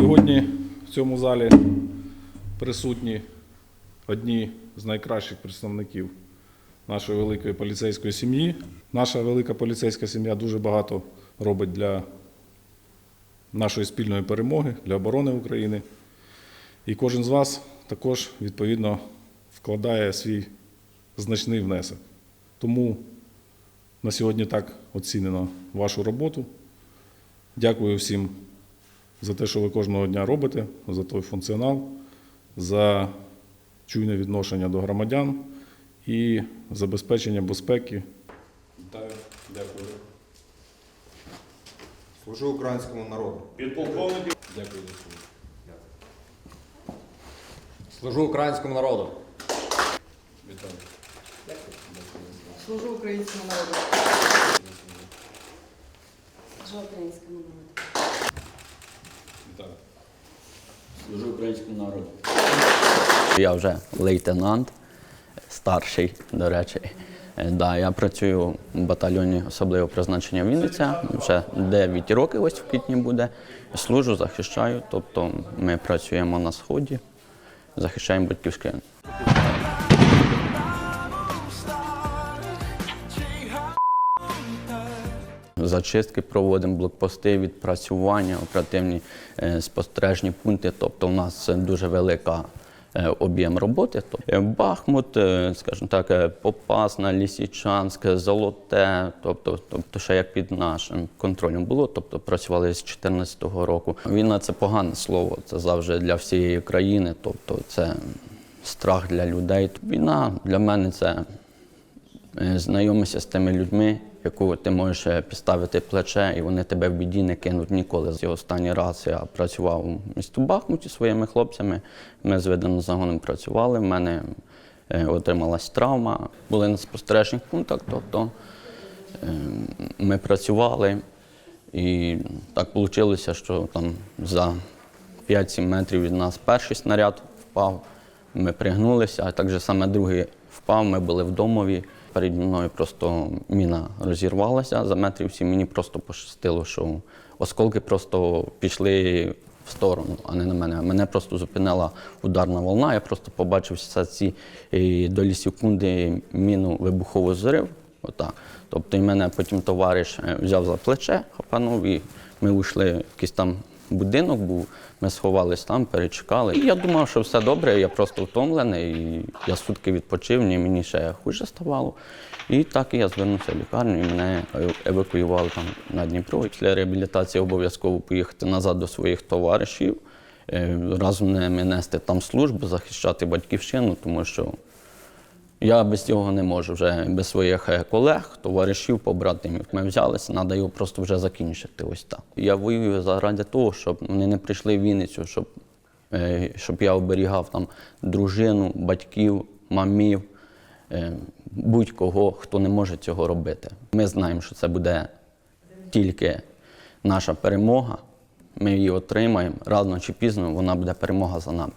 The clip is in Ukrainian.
Сьогодні в цьому залі присутні одні з найкращих представників нашої великої поліцейської сім'ї. Наша велика поліцейська сім'я дуже багато робить для нашої спільної перемоги, для оборони України. І кожен з вас також відповідно вкладає свій значний внесок. Тому на сьогодні так оцінено вашу роботу. Дякую всім за те, що ви кожного дня робите, за той функціонал, за чуйне відношення до громадян і забезпечення безпеки. Вітаю, дякую. Служу українському народу. Підполковник. Дякую за слово. Служу українському народу. Вітаю. Служу українському народу. Служу українському народу. Вітаю. Служу українському народу. Я вже лейтенант, старший, до речі. Да, я працюю в батальйоні особливого призначення Вінниця. Вже 9 років ось в квітні буде. Служу, захищаю. Тобто ми працюємо на сході, захищаємо батьківщину. Зачистки проводимо, блокпости, відпрацювання, оперативні е, спостережні пункти. Тобто у нас дуже велика е, об'єм роботи. Тобто, е, Бахмут, е, скажімо так, е, Попасна, Лісічанськ, Золоте, тобто, тобто ще як під нашим контролем було, тобто працювали з 2014 року. Війна це погане слово, це завжди для всієї країни, тобто це страх для людей. Війна для мене це Е, знайомишся з тими людьми, яку ти можеш е, підставити плече, і вони тебе в біді не кинуть ніколи. І останній раз я працював у місті Бахмуті своїми хлопцями. Ми з виданим загоном працювали. В мене е, отрималась травма. Були на спостережних пунктах, тобто е, ми працювали. І так вийшло, що там за 5-7 метрів від нас перший снаряд впав. Ми пригнулися, а так же саме другий впав. Ми були в домові. Переді мною просто міна розірвалася за метрів сім. Мені просто пощастило, що осколки просто пішли в сторону, а не на мене. Мене просто зупинила ударна волна. Я просто побачив за ці е, долі секунди міну вибуховий зрив. Отак. Тобто і мене потім товариш е, взяв за плече, хапанув, і ми вийшли в якийсь там будинок був, ми сховались там, перечекали. І я думав, що все добре, я просто втомлений, і я сутки відпочив, ні, мені ще хуже ставало. І так я звернувся в лікарню, і мене евакуювали там на Дніпро. Після реабілітації обов'язково поїхати назад до своїх товаришів, е, разом ними нести там службу, захищати батьківщину, тому що я без цього не можу вже без своїх е, колег, товаришів, побратимів. Ми взялися, треба його просто вже закінчити. Ось так. Я воюю заради того, щоб вони не прийшли в Вінницю, щоб, е, щоб я оберігав там дружину, батьків, мамів, е, будь-кого, хто не може цього робити. Ми знаємо, що це буде тільки наша перемога. Ми її отримаємо рано чи пізно, вона буде перемога за нами.